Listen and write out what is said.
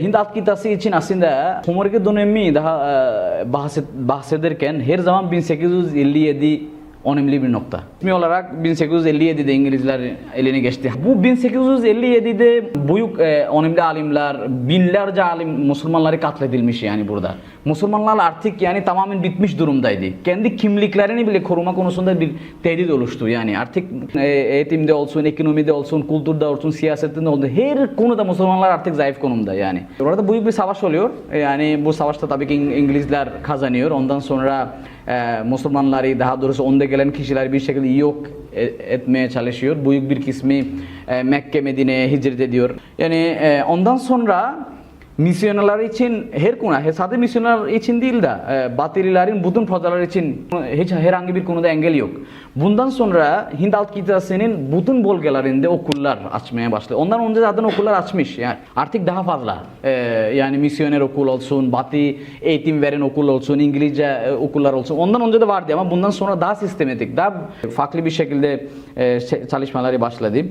Hint alt kitası için aslında Homer'e dönemi daha e, bahsederken her zaman 1857 önemli bir nokta. İsmi olarak 1857'de İngilizler eline geçti. Bu 1857'de büyük e, önemli alimler, binlerce alim Müslümanları katledilmiş yani burada. Müslümanlar artık yani tamamen bitmiş durumdaydı. Kendi kimliklerini bile koruma konusunda bir tehdit oluştu yani. Artık e, eğitimde olsun, ekonomide olsun, kültürde olsun, siyasetinde olsun her konuda Müslümanlar artık zayıf konumda yani. Orada büyük bir savaş oluyor. Yani bu savaşta tabii ki İng- İngilizler kazanıyor. Ondan sonra e, Müslümanları daha doğrusu onda gelen kişiler bir şekilde yok e- etmeye çalışıyor. Büyük bir kısmı e, Mekke Medine'ye hicret ediyor. Yani e, ondan sonra misyonerler için her konu, sadece misyonerler için değil de e, Batılilerin bütün projeler için hiç herhangi bir konuda engel yok. Bundan sonra Hint Alt Kitası'nın bütün bölgelerinde okullar açmaya başladı. Ondan önce zaten okullar açmış. Yani artık daha fazla. E, yani misyoner okul olsun, Batı eğitim veren okul olsun, İngilizce e, okullar olsun. Ondan önce de vardı ama bundan sonra daha sistematik, daha farklı bir şekilde e, çalışmaları başladı.